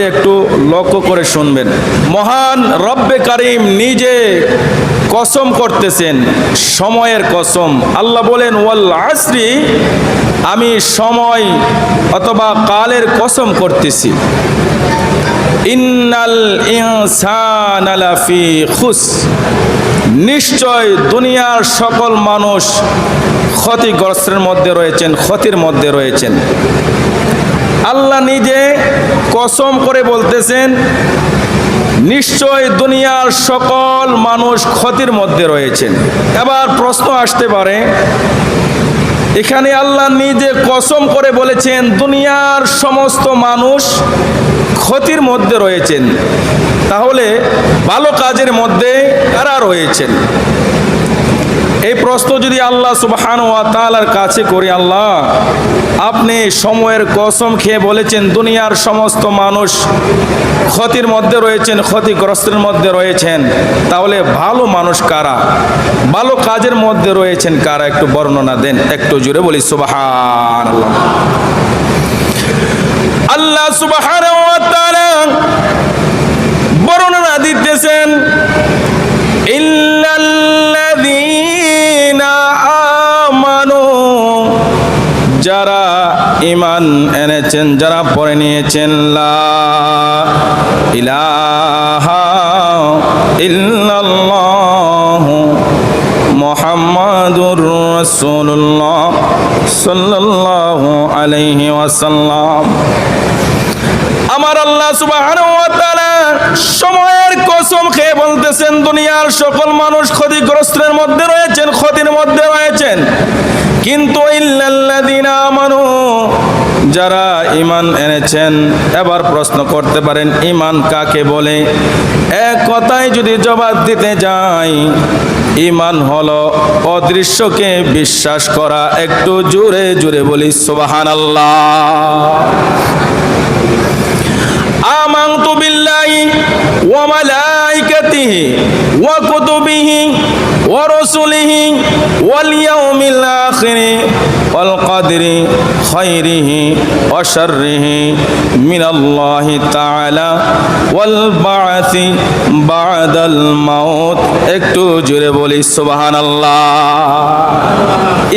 একটু লক্ষ্য করে শুনবেন। মহান রব্বে কারিম নিজে কসম করতেছেন, সময়ের কসম। আল্লাহ বলেন, ওয়াল আসরি, আমি সময় অথবা কালের কসম করতেছি। ইন্নাল ইনসান আলাফি খুস নিশ্চয় দুনিয়ার সকল মানুষ ক্ষতিগ্রস্তের মধ্যে রয়েছেন, ক্ষতির মধ্যে রয়েছেন। আল্লাহ নিজে কসম করে বলতেছেন, নিশ্চয় দুনিয়ার সকল মানুষ ক্ষতির মধ্যে রয়েছেন। এবার প্রশ্ন আসতে পারে, এখানে আল্লাহ নিজে কসম করে বলেছেন, দুনিয়ার সমস্ত মানুষ ক্ষতির মধ্যে রয়েছেন। তাহলে ভালো কাজের মধ্যে কারা রয়েছেন? এই প্রশ্ন যদি আল্লাহ সুবহান ওয়া তাআলার কাছে করি, আল্লাহ, আপনি সময়ের কসম খেয়ে বলেছেন, দুনিয়ার সমস্ত মানুষ ক্ষতির মধ্যে রয়েছেন, ক্ষতিগ্রস্তের মধ্যে রয়েছেন। তাহলে ভালো মানুষ কারা? ভালো কাজের মধ্যে রয়েছেন কারা? একটু বর্ণনা দেন, একটু জুড়ে বলি সুবহান আল্লাহ সুবহান ওয়া তাআলা বর্ণনা দিতেছেন যারা ইমান এনেছেন যারা পরে নিয়েছেন ইলাহা মুহাম্মাদুর রাসূলুল্লাহ সাল্লাল্লাহু ওয়াসাল্লাম। আমার আল্লাহ তাআলা সময়ের কসম খেয়ে বলতেছেন, দুনিয়ার সকল মানুষ ক্ষতিগ্রস্তের মধ্যে রয়েছেন, ক্ষতির মধ্যে রয়েছেন। কিন্তু ইল্লাল্লাযীনা যারা ইমান এনেছেন, এবার প্রশ্ন করতে পারেন ইমান কাকে বলে? এক কথায় যদি জবাব দিতে যাই ইমান হলো অদৃশ্যকে বিশ্বাস করা, একটু জোরে জোরে বলি বিল্লাহি ওয়া মালাইকাতিহি ওয়া কুতুবিহি ওয়া রাসূলিহি ওয়াল ইয়াউমিল আখির ওয়াল কদরি খাইরিহি ওয়া শাররিহি মিনাল্লাহি তাআলা ওয়াল বাআসি বাদাল মাউত একটু জোরে বলি সুবহানাল্লাহ।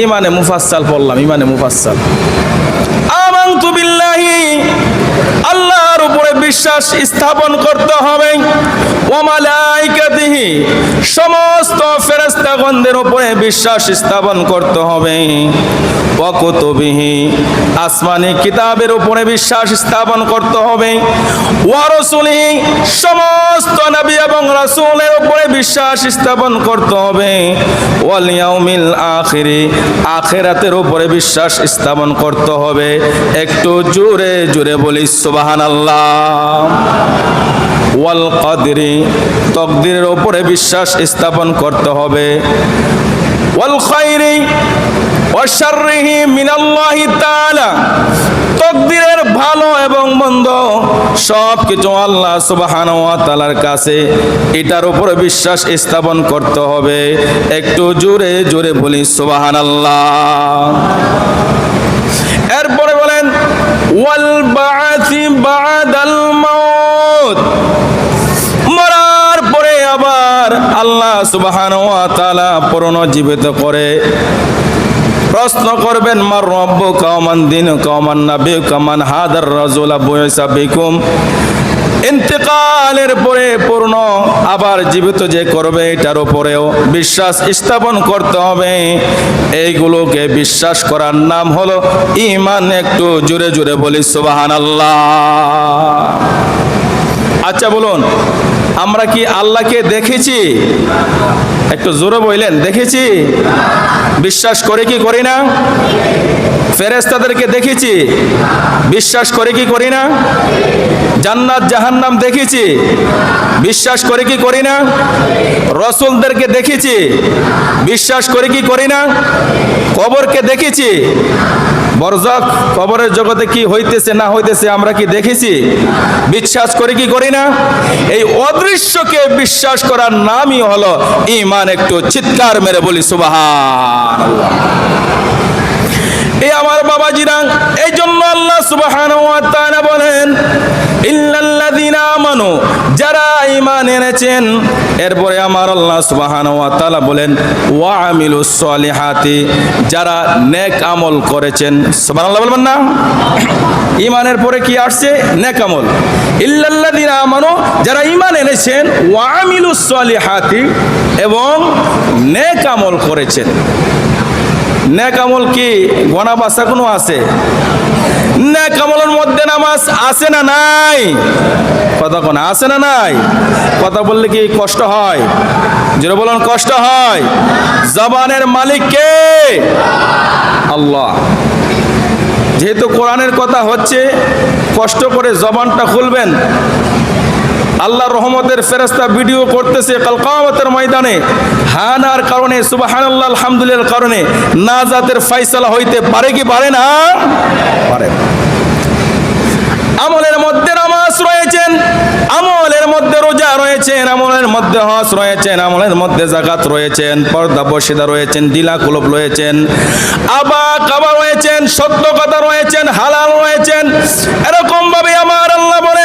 ইমানে মুফাসসাল পড়লাম, ইমানে মুফাসসাল। আমানতু আল্লাহ উপরে বিশ্বাস স্থাপন করতে হবে। ওমালাইকাতিহি সমস্ত ফেরেশতাগণদের উপরে বিশ্বাস স্থাপন করতে হবে। ওয়াকুতুবিহি আসমানি কিতাবের উপরে বিশ্বাস স্থাপন করতে হবে। ওয়ারসুলিহি সমস্ত নবী এবং রাসূলের উপরে বিশ্বাস স্থাপন করতে হবে। ওয়াল ইয়াউমিল আখিরি, আখিরাতের উপরে বিশ্বাস স্থাপন করতে হবে। একটু জোরে জোরে বলি, সুবহানাল্লাহ। ওয়াল কদরি, তকদিরের উপরে বিশ্বাস স্থাপন করতে হবে। ওয়াল খাইরি ওয়াশাররিহি মিনাল্লাহি তাআলা। তকদিরের ভালো এবং মন্দ সব কিছু আল্লাহ ওয়া তাআলার কাছে, এটার উপরে বিশ্বাস স্থাপন করতে হবে। একটু জোরে জোরে বলি সুবহানাল্লাহ। ওয়াল বাআসি বাদাল মরার পরে আবার আল্লাহ সুবহানাহু ওয়া তাআলা পুনর্জীবিত করে। প্রশ্ন করবেন, মার রব্ব কামান দিন কামান নাবি কামান হাদার রাজুলা বুয়সা বিকুম? ইন্তেকালের পরে পূর্ণ, আবার জীবিত যে করবে এটার উপরেও বিশ্বাস স্থাপন করতে হবে। এইগুলোকে বিশ্বাস করার নাম হলো ইমান একটু জোরে জোরে বলি সুবাহান আল্লাহ আচ্ছা বলুন। আমরা কি আল্লাহকে দেখেছি? একটু জোরে বললেন, দেখেছি। বিশ্বাস করে কি করি না? ফেরেস্তাদেরকে দেখেছি। বিশ্বাস করে কি করি না? জান্নাত, জাহান্নাম দেখেছি। বিশ্বাস করে কি করি না? রসুলদেরকে দেখেছি। বিশ্বাস করে কি করি না? কবরকে দেখেছি। বরজক কবরের জগতে কি হইতেছে না হইতেছে আমরা কি দেখেছি? বিশ্বাস করে কি করি না? এই অদৃশ্যকে বিশ্বাস করার নামই হলো ইমান। একটু চিৎকার মেরে বলি সুবাহ বাবাজিরা এই জন্য আল্লাহ সুবহানাহু ওয়া বলেন ইল্লাল আমানু, যারা ইমান এনেছেন, এরপরে আমার আল্লাহ সুবহানাহু ওয়া বলেন, ওয়া আমিলুস সলিহাতি, যারা নেক আমল করেছেন। সুবহানাল্লাহ বলবেন না? ইমানের পরে কি আসছে? নেক আমল। ইল্লাল্লাযিনা যারা ইমান এনেছেন, ওয়া আমিলুস সলিহাতি, এবং নেক আমল করেছেন। নেক আমল কি? গনা বাসা কোনো আছে? নেক আমলের মধ্যে নামাজ আছে না নাই? কথা কোন, আছে না নাই? কথা বললে কি কষ্ট হয়? যেটা বলুন, কষ্ট হয়। জবানের মালিক কে? আল্লাহ। যেহেতু কোরআনের কথা হচ্ছে, কষ্ট করে জবানটা খুলবেন আল্লাহ রহমতের ফেরেস্তা ভিডিও করতেছে কালকামতের ময়দানে। হানার কারণে, সুবাহানাল্লাহ আলহামদুলিল্লাহর কারণে নাজাতের ফাইসালা হইতে পারে কি পারে না? পারে আমলের মধ্যে নামাজ রয়েছেন আমলের মধ্যে রোজা রয়েছেন আমলের মধ্যে হজ রয়েছেন আমলের মধ্যে জাকাত রয়েছেন পর্দা বসিদা রয়েছেন দিলা কুলব রয়েছেন আবা কাবা রয়েছেন সত্য কথা রয়েছেন হালাল রয়েছেন এরকম ভাবে আমার আল্লাহ সালিহাতি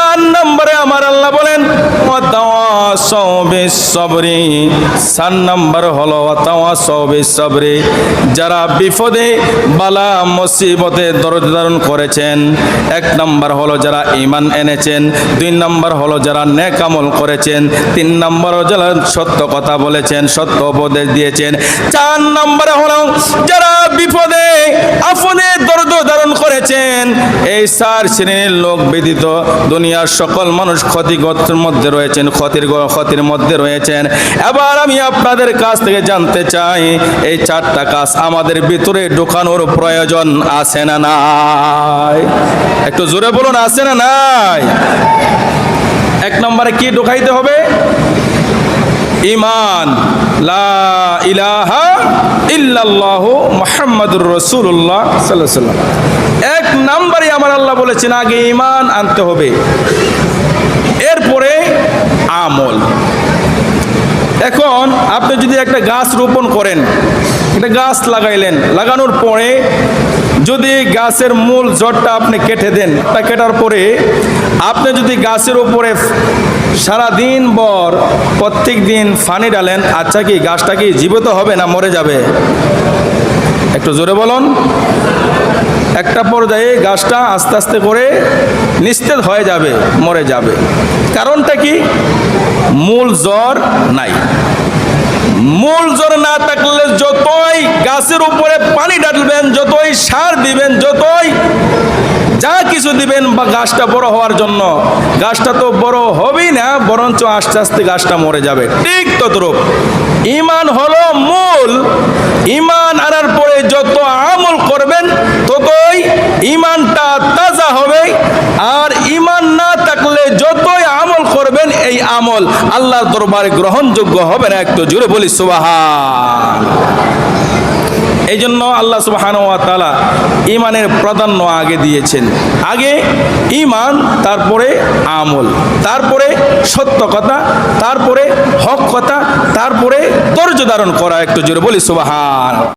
নম্বরে আমার আল্লাহ বলেন সবরি চার নম্বর হলো সবরি যারা বিপদে, বালা, মুসিবতে ধারণ করেছেন। এক নম্বর হলো, যারা ইমান এনেছেন। দুই নম্বর হলো, যারা নেক আমল করেছেন। তিন নম্বর যারা সত্য কথা বলেছেন, সত্য উপদেশ দিয়েছেন। চার নম্বরে হলো, যারা বিপদে দরদ করেছেন। এই চার শ্রেণির লোক ব্যতীত দুনিয়ার সকল মানুষ ক্ষতিগ্রস্তের মধ্যে রয়েছেন, ক্ষতির ক্ষতির মধ্যে রয়েছেন। এবার আমি আপনাদের কাছ থেকে জানতে চাই, এই চারটা কাজ আমাদের ভিতরে ঢোকানোর প্রয়োজন আছে না নাই? একটু জোরে বলুন, আছে না নাই? এক নম্বরে কি ঢোকাইতে হবে? ইমান। লা ইলাহা ইল্লাল্লাহু মুহাম্মাদুর রাসূলুল্লাহ সাল্লাল্লাহু আলাইহি এক নম্বরে আমার আল্লাহ বলেছেন, আগে ইমান আনতে হবে। এরপরে আমল। এখন আপনি যদি একটা গাছ রোপণ করেন, একটা গাছ লাগাইলেন, লাগানোর পরে যদি গাছের মূল জটটা আপনি কেটে দেন, তা কেটার পরে আপনি যদি গাছের উপরে সারা দিন বর প্রত্যেক দিন ফানি ডালেন আচ্ছা কি, গাছটা কি জীবিত হবে না মরে যাবে? একটু জোরে বলুন। একটা পর্যায়ে গাছটা আস্তে আস্তে করে নিস্তেজ হয়ে যাবে, মরে যাবে। কারণটা কি? মূল জ্বর নাই। মূল জ্বর না থাকলে যতই গাছের উপরে পানি ডালবেন যতই সার দিবেন, যতই যা কিছু দিবেন বা গাছটা বড় হওয়ার জন্য, গাছটা তো বড় হবেই না, বরঞ্চ আস্তে আস্তে গাছটা মরে যাবে। ঠিক ততরূপ। ইমান হলো মূল। ইমান আনার পরে যত আমল করবেন ততই ইমানটা তাজা হবে আর ইমান না থাকলে যতই আমল করবেন এই আমল। আল্লাহর দরবারে গ্রহণযোগ্য হবে না, একটু জুড়ে বলি সুবাহান। এই জন্য আল্লাহ সুবাহান তালা ইমানের প্রাধান্য আগে দিয়েছেন। আগে ইমান তারপরে আমল, তারপরে সত্য কথা, তারপরে হক কথা, তারপরে ধৈর্য ধারণ করা, একটু জোরে বলি সুবাহান।